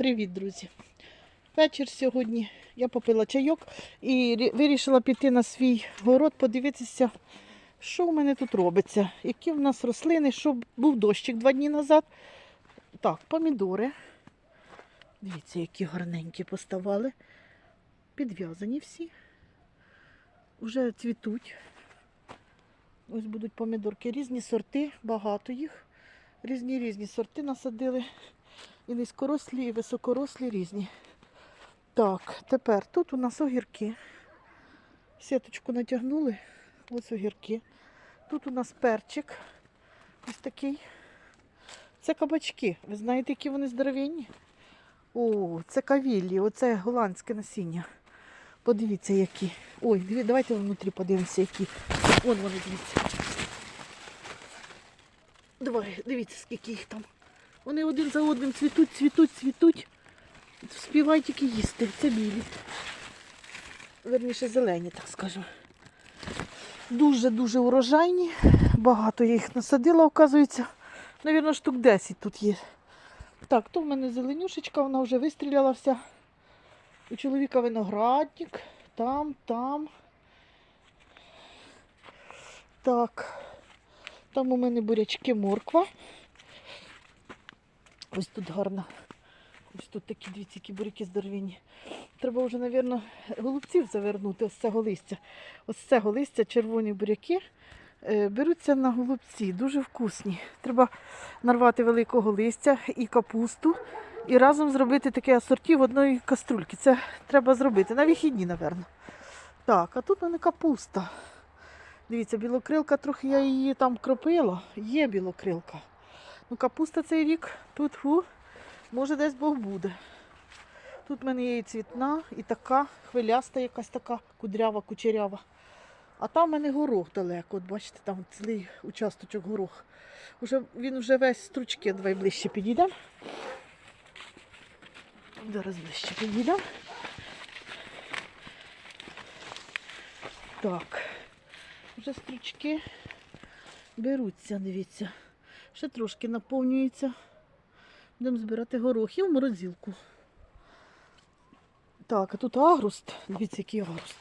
Привіт, друзі! Вечір сьогодні. Я попила чайок і вирішила піти на свій город, подивитися, що в мене тут робиться, які в нас рослини, що був дощик два дні назад. Так, помідори. Дивіться, які гарненькі поставали. Підв'язані всі. Вже цвітуть. Ось будуть помідорки. Різні сорти, багато їх. Різні різні сорти насадили. І низькорослі, і високорослі різні. Так, тепер тут у нас огірки. Сіточку натягнули. Ось огірки. Тут у нас перчик. Ось такий. Це кабачки. Ви знаєте, які вони здоровенні? О, це кавіллі, оце голландське насіння. Подивіться, які. Ой, давайте внутрі подивимося, які. Вон вони, дивіться. Давай, дивіться, скільки їх там. Вони один за одним цвітуть, цвітуть, цвітуть. Співають тільки їсти. Це білі. Верніше зелені, так скажемо. Дуже-дуже урожайні. Багато я їх насадила, оказується. Навірно, штук 10 тут є. Так, то в мене зеленюшечка, вона вже вистріляла вся. У чоловіка виноградник. Там, там. Так. Там у мене бурячки морква. Ось тут гарно. Ось тут такі дві ці буряки здоровенні. Треба вже, мабуть, голубців завернути, ось цього листя. Ось цього листя, червоні буряки. е, Беруться на голубці, дуже вкусні. Треба нарвати великого листя і капусту, і разом зробити таке асорті в одної каструльки. Це треба зробити на вихідні, напевно. Так, а тут у капуста. Дивіться, білокрилка, трохи я її там кропила. Є білокрилка. Ну, капуста цей рік тут фу, може десь Бог буде. Тут в мене є і цвітна, і така хвиляста якась така кудрява, кучерява. А там в мене горох далеко. От бачите, там цілий участочок горох. Уже, він вже весь стручки, давай ближче підійдемо. Зараз ближче підійдемо. Так. Вже стручки беруться, дивіться. Ще трошки наповнюється. Будемо збирати горохи в морозилку. Так, а тут агруст. Дивіться, який агруст.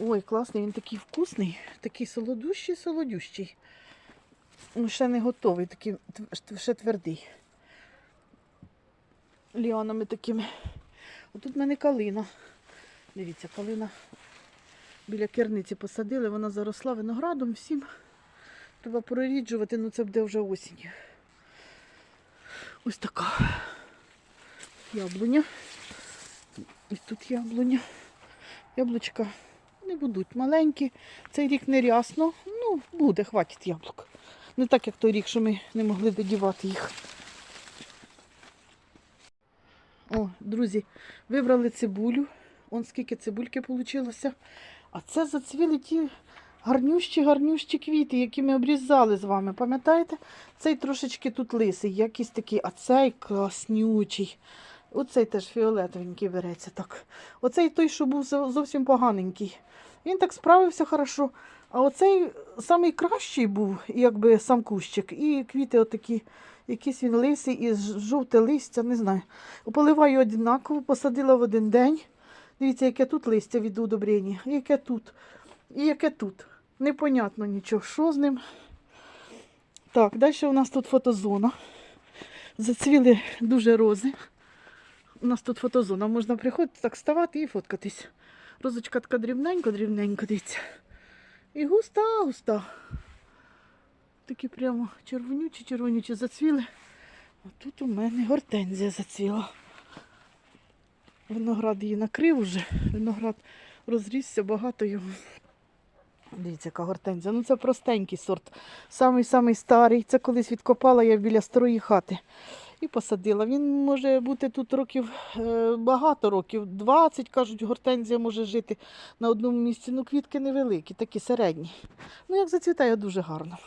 Ой, класний, він такий вкусний, такий солодущий, солодющий. Ну, ще не готовий, такий ще твердий. Ліанами такими. Отут в мене калина. Дивіться, калина біля керниці посадили, вона заросла виноградом всім. Треба проріджувати, ну це буде вже осінь. Ось така яблуня. І тут яблуня. Яблучка не будуть маленькі. Цей рік не рясно. Ну, буде, хватить яблук. Не так, як той рік, що ми не могли додівати їх. О, друзі, вибрали цибулю. Он скільки цибульки вийшло. А це зацвіли ті гарнющі, гарнющі квіти, які ми обрізали з вами. Пам'ятаєте? Цей трошечки тут лисий, якийсь такий, а цей класнючий. Оцей теж фіолетовенький береться так. Оцей той, що був зовсім поганенький. Він так справився хорошо. А оцей самий кращий був, якби сам кущик. І квіти отакі, якийсь він лисий і жовте листя, не знаю. Поливаю однаково, посадила в один день. Дивіться, яке тут листя від удобрення, яке тут, і яке тут. Непонятно нічого, що з ним. Так, далі у нас тут фотозона. Зацвіли дуже рози. У нас тут фотозона. Можна приходити, так ставати і фоткатись. Розочка така дрібненько, дрібненько, дивіться. І густа, густа. Такі прямо червонючі, червонючі зацвіли. А тут у мене гортензія зацвіла. Виноград її накрив уже. Виноград розрісся, багато його. Дивіться, яка гортензія. Ну це простенький сорт. Самий-самий старий. Це колись відкопала я біля старої хати і посадила. Він може бути тут років е, багато років, 20, кажуть, гортензія може жити на одному місці. Ну, квітки невеликі, такі середні. Ну, як зацвітає дуже гарно.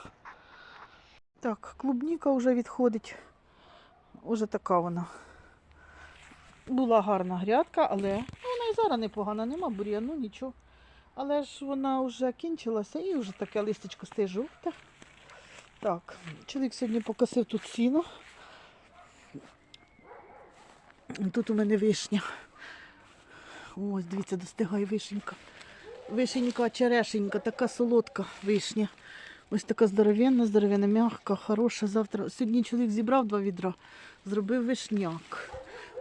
Так, клубніка вже відходить. Уже така вона. Була гарна грядка, але ну, вона і зараз непогана, нема бур'яну, нічого. Але ж вона вже кінчилася і вже таке листечко стає жовте. Так, чоловік сьогодні покосив тут сіно. Тут у мене вишня. Ось, дивіться, достигає вишенька. Вишенька, черешенька, така солодка вишня. Ось така здоровенна, здоровенна, м'яка, хороша. Завтра. Сьогодні чоловік зібрав два відра, зробив вишняк.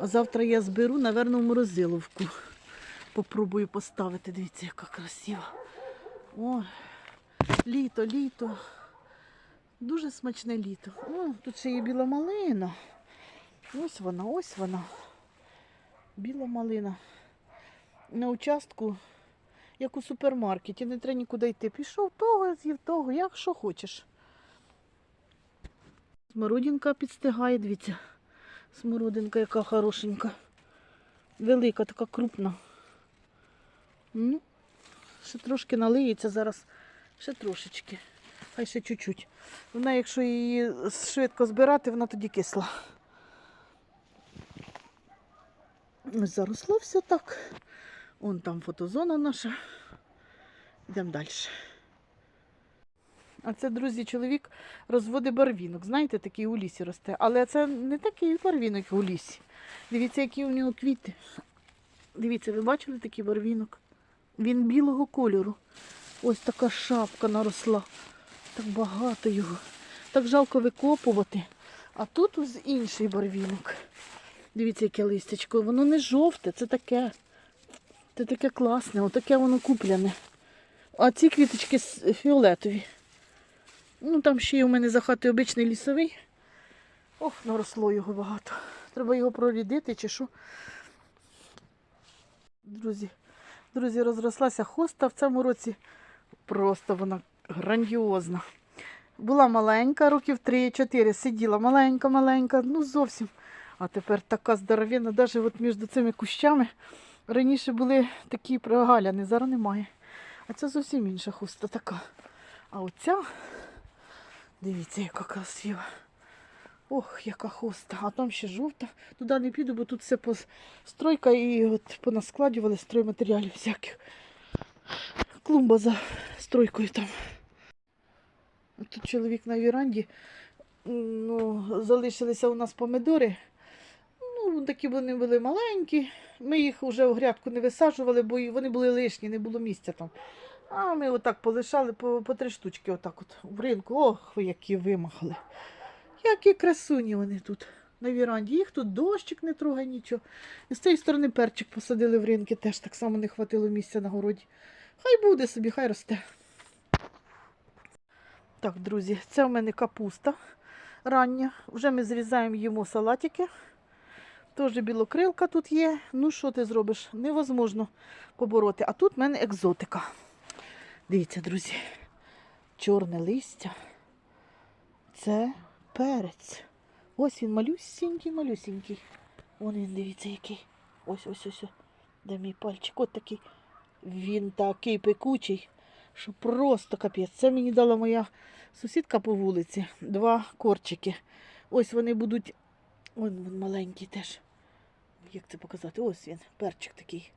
А завтра я зберу, напевно, в морозиловку. Попробую поставити. Дивіться, яка красива. О, літо, літо. Дуже смачне літо. О, тут ще є біла малина. Ось вона, ось вона. Біла малина. На участку, як у супермаркеті, не треба нікуди йти. Пішов того, з'їв того, як що хочеш. Смородинка підстигає, дивіться. Смородинка яка хорошенька. Велика, така крупна. Ну, ще трошки налиється зараз. Ще трошечки. Хай ще чуть-чуть. Вона, якщо її швидко збирати, вона тоді кисла. Заросло все так. Вон там фотозона наша. Йдемо далі. А це, друзі, чоловік розводить барвінок. Знаєте, такий у лісі росте. Але це не такий барвінок, у лісі. Дивіться, які у нього квіти. Дивіться, ви бачили такий барвінок? Він білого кольору. Ось така шапка наросла. Так багато його. Так жалко викопувати. А тут ось інший барвінок. Дивіться, яке листячко. Воно не жовте, це таке. Це таке класне, отаке воно купляне. А ці квіточки фіолетові. Ну, там ще є у мене за хатою обичний лісовий. Ох, наросло його багато. Треба його прорідити чи що. Друзі, друзі, розрослася хоста в цьому році. Просто вона грандіозна. Була маленька, років 3-4, сиділа маленька-маленька, ну зовсім. А тепер така здоровенна, навіть от між цими кущами. Раніше були такі прогаляни, зараз немає. А це зовсім інша хуста така. А оця, дивіться, яка красива. Ох, яка хуста. А там ще жовта. Туди не піду, бо тут все пос- стройка і от понаскладювали стройматеріалів всяких. Клумба за стройкою там. Тут чоловік на віранді. Ну, залишилися у нас помидори. Ну, такі вони були маленькі. Ми їх вже в грядку не висаджували, бо вони були лишні, не було місця там. А ми отак полишали по, по три штучки, отак от в ринку. Ох, які вимахали. Які красуні вони тут на віранді. Їх тут дощик не трогає нічого. І з цієї сторони перчик посадили в ринки, теж так само не хватило місця на городі. Хай буде собі, хай росте. Так, друзі, це в мене капуста рання. Вже ми зрізаємо їмо салатики. Теж білокрилка тут є. Ну, що ти зробиш? Невозможно побороти. А тут в мене екзотика. Дивіться, друзі, чорне листя. Це перець. Ось він малюсінький, малюсінький. Вон він, дивіться, який. Ось, ось, ось. ось. Де мій пальчик? От такий. Він такий пекучий, що просто капець. Це мені дала моя сусідка по вулиці. Два корчики. Ось вони будуть. Ось він маленький теж. Як це показати? Ось він, перчик такий.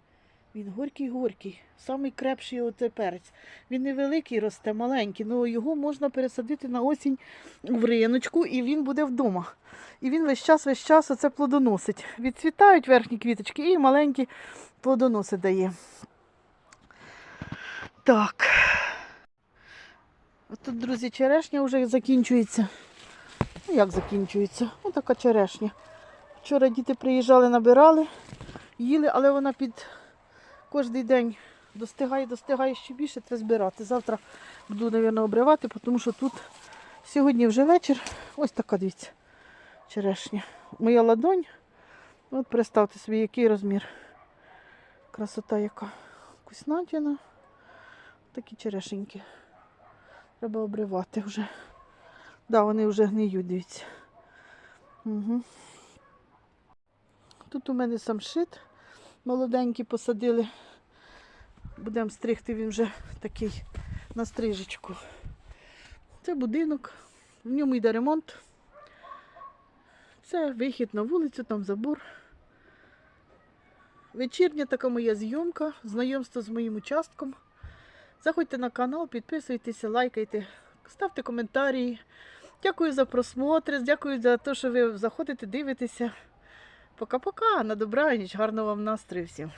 Він горький-горький. Самий крепший оце перець. Він невеликий росте, маленький, але його можна пересадити на осінь в риночку і він буде вдома. І він весь час, весь час оце плодоносить. Відцвітають верхні квіточки і маленькі плодоноси дає. Так. А тут, друзі, черешня вже закінчується. Ну, як закінчується? Ось така черешня. Вчора діти приїжджали, набирали, їли, але вона під кожний день достигає, достигає ще більше, треба збирати. Завтра буду, мабуть, обривати, тому що тут сьогодні вже вечір. Ось така дивіться, черешня. Моя ладонь. От представте собі, який розмір. Красота яка. Вкуснятина. Такі черешеньки. Треба обривати вже. Так, да, вони вже гниють, дивіться. Угу. Тут у мене самшит молоденький посадили. Будемо стригти він вже такий на стрижечку. Це будинок, в ньому йде ремонт. Це вихід на вулицю, там забор. Вечірня така моя зйомка, знайомство з моїм участком. Заходьте на канал, підписуйтеся, лайкайте, ставте коментарі. Дякую за просмотр, дякую за те, що ви заходите, дивитеся. Пока-пока, на добраніч, гарного вам настрою всім.